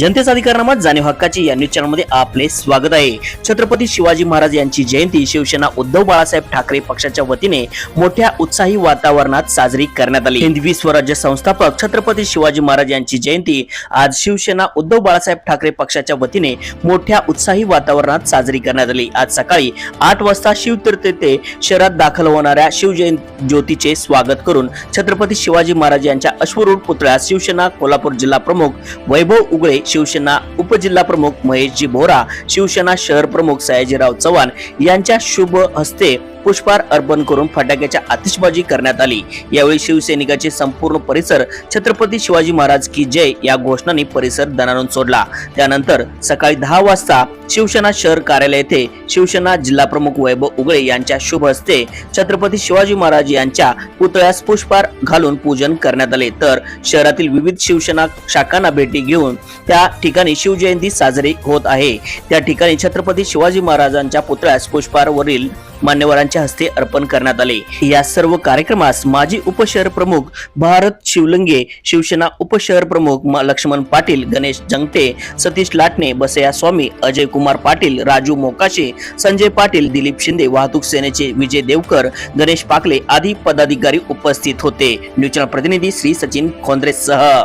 जनतेचा अधिकारनामा जाणीव हक्काची या न्यूज चॅनलमध्ये आपले स्वागत आहे. छत्रपती शिवाजी महाराज यांची जयंती शिवसेना उद्धव बाळासाहेब ठाकरे पक्षाच्या वतीने मोठ्या उत्साही वातावरणात साजरी करण्यात आली. हिंदवी स्वराज्य संस्थापक छत्रपती शिवाजी महाराज यांची जयंती आज शिवसेना उद्धव बाळासाहेब ठाकरे पक्षाच्या वतीने मोठ्या उत्साही वातावरणात साजरी करण्यात आली. आज सकाळी आठ वाजता शिवतीर्थ येथे शहरात दाखल होणाऱ्या शिवजयंती ज्योतीचे स्वागत करून छत्रपती शिवाजी महाराज यांच्या अश्वरूढ पुतळ्यास शिवसेना कोल्हापूर जिल्हा प्रमुख वैभव उगळे शिवसेना उपजिल्हा प्रमुख महेशजी बोरा शिवसेना शहर प्रमुख सयाजीराव चव्हाण यांच्या शुभ हस्ते पुष्पहार अर्पण करून फटाक्याच्या आतिषबाजी करण्यात आली. यावेळी शिवसैनिकाचे संपूर्ण परिसर छत्रपती शिवाजी महाराज की जय या घोषणाने परिसर दणाणून सोडला. त्यानंतर सकाळी दहा वाजता शिवसेना शहर कार्यालय येथे शिवसेना जिल्हा प्रमुख वैभव उगळे यांच्या शुभ हस्ते छत्रपती शिवाजी महाराज यांच्या पुतळ्यास पुष्पहार घालून पूजन करण्यात आले. तर शहरातील विविध शिवसेना शाखांना भेटी घेऊन त्या ठिकाणी शिवजयंती साजरी होत आहे. त्या ठिकाणी छत्रपती शिवाजी महाराजांच्या पुतळ्यास पुष्पारवरील मान्यवरांच्या हस्ते अर्पण करण्यात आले. या सर्व कार्यक्रमास माजी उपशहर प्रमुख भारत शिवलंगे शिवसेना उपशहर प्रमुख म- लक्ष्मण पाटील गणेश जंगते सतीश लाटणे बसया स्वामी अजय कुमार पाटील राजू मोकाशे संजय पाटील दिलीप शिंदे वाहतूक सेनेचे विजय देवकर गणेश पाकले आदी पदाधिकारी उपस्थित होते. न्यूज चॅनल प्रतिनिधी श्री सचिन खोंद्रेसह.